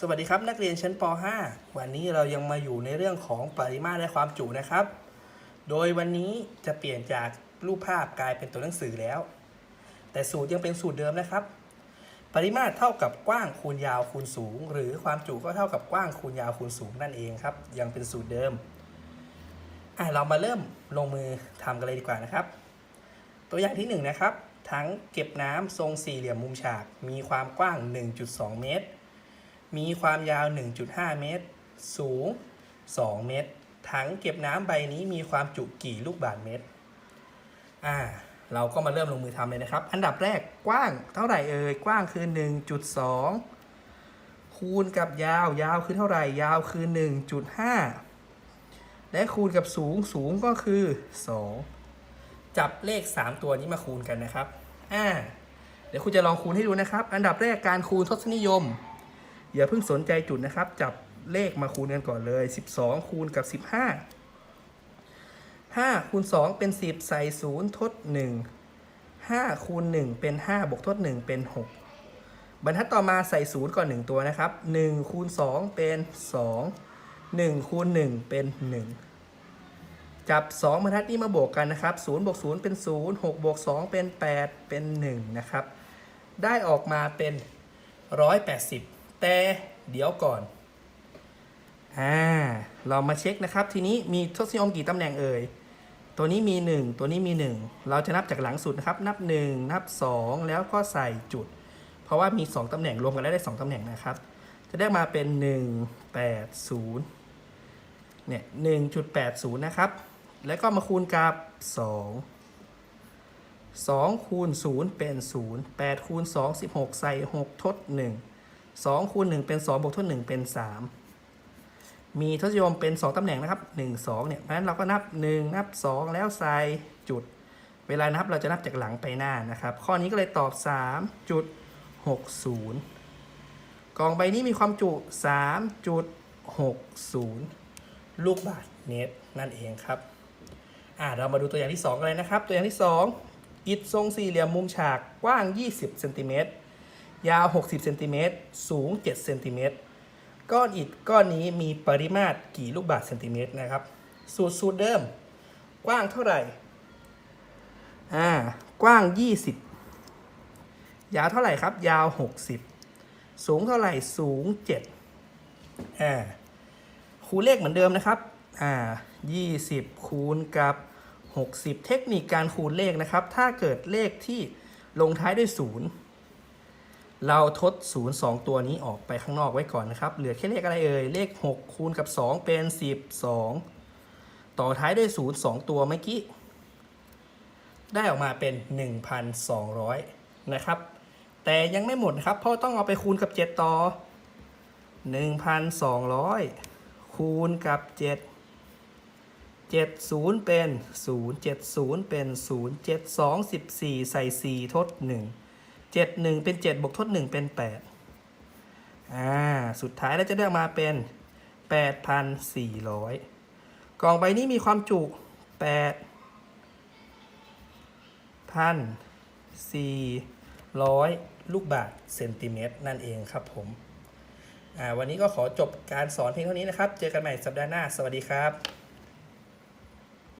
สวัสดีครับนักเรียนชั้นป .5 วันนี้เรายังมาอยู่ในเรื่องของปริมาตรและความจุนะครับ โดยวันนี้จะเปลี่ยนจากรูปภาพกลายเป็นตัวหนังสือแล้ว แต่สูตรยังเป็นสูตรเดิมนะครับ ปริมาตรเท่ากับกว้างคูณยาวคูณสูง หรือความจุก็เท่ากับกว้างคูณยาวคูณสูงนั่นเองครับ ยังเป็นสูตรเดิมอะเรามาเริ่มลงมือทำกันเลยดีกว่านะครับ ตัวอย่างที่หนึ่งนะครับถังเก็บน้ำทรงสี่เหลี่ยมมุมฉากมีความกว้าง 1.2 เมตร มีความยาว 1.5 เมตร สูง 2 เมตร ถังเก็บน้ำใบนี้มีความจุกี่ลูกบาศก์เมตร อ่า เราก็มาเริ่มลงมือทำเลยนะครับ อันดับแรกกว้างเท่าไหร่เอ่ย กว้างคือ 1.2 คูณกับยาว ยาวคือเท่าไหร่ ยาวคือ 1.5 และคูณกับสูง สูงก็คือ 2 จับเลข 3 ตัวนี้มาคูณกันนะครับ อ่า เดี๋ยวคุณจะลองคูณให้ดูนะครับ อันดับแรกการคูณทศนิยม อย่าเพิ่งสนใจจุดนะครับ จับเลขมาคูณกันก่อนเลย 12 คูณกับ 15 5คูณ2เป็น 10 ใส่0ทด 1 5คูณ1เป็น 5 บวกทด 1 เป็น 6 บรรทัดต่อมาใส่ 0 ก่อน 1 ตัวนะครับ 1 คูณ 2 เป็น 2 1 คูณ 1 เป็น 1 จับ 2 บรรทัดนี้มาบวกกันนะครับ0บวก0 เป็น 0 6บวก2 เป็น 8 เป็น 1 นะครับ ได้ออกมาเป็น 180 แต่เดี๋ยวก่อน อ่า เรามาเช็คนะครับ ทีนี้มีทศนิยมกี่ตำแหน่งเอ่ย ตัวนี้มี 1 ตัวนี้มี 1 เราจะนับจากหลังสุดนะครับ นับ 1 นับ 2 แล้วก็ใส่จุด เพราะว่ามี 2ตำแหน่งรวมกันแล้วได้ 2ตำแหน่งนะครับ จะได้มาเป็น 1 8 0 เนี่ย 1.80 นะครับ แล้วก็มาคูณกับ 2 2คูณ0เป็น 0 8คูณ2 16 ใส่ 6 ทด 1 2คูณ1เป็น 2 บวกทด1เป็น 3 มีทศนิยมเป็น 2ตำแหน่งนะครับ 1 2 เนี่ยเพราะฉะนั้นเราก็นับ 1 นับ 2 แล้วใส่จุด เวลานับเราจะนับจากหลังไปหน้านะครับ ข้อนี้ก็เลยตอบ 3.60 กล่องใบนี้มีความจุ 3.60 ลูกบาศก์เมตรนั่นเองครับอ่าเรามาดูตัวอย่างที่2กันเลยนะครับ ตัวอย่างที่ 2 อิฐทรงสี่เหลี่ยมมุมฉากกว้าง 20เซนติเมตร ยาว 60เซนติเมตรสูง7เซนติเมตรก้อนอิฐก้อนนี้มีปริมาตรกี่ลูกบาศก์เซนติเมตรนะครับ สูตรสูตรเดิม กว้างเท่าไหร่อ่ากว้าง 20 ยาวเท่าไหร่ครับ ยาว 60 สูงเท่าไหร่สูง7อ่าคูณเลขเหมือนเดิมนะครับอ่า20 คูณกับ 60 เทคนิคการคูณเลขนะครับ ถ้าเกิดเลขที่ลงท้ายด้วย0 เราทด 0 2 ตัวนี้ออกไปข้างนอกไว้ก่อนนะครับ เหลือแค่เลขอะไรเอ่ย เลข 6 คูณกับ 2 เป็น 12 ต่อท้ายด้วย 0 2 ตัวเมื่อกี้ ได้ออกมาเป็น 1,200 นะครับ แต่ยังไม่หมดครับ เพราะต้องเอาไปคูณกับ 7 ต่อ 1,200 คูณกับ 7 70 เป็น 0 70 เป็น 0 7 2 14 ใส่ 4 ทด 1 7 1เป็น7บวกทด1เป็น8อ่าสุดท้ายเราจะได้มาเป็น8,400กล่องใบนี้มีความจุ8 1,400ลูกบาศก์เซนติเมตรนั่นเองครับผมอ่าวันนี้ก็ขอจบการสอนเพียงเท่านี้นะครับ เจอกันใหม่สัปดาห์หน้า สวัสดีครับ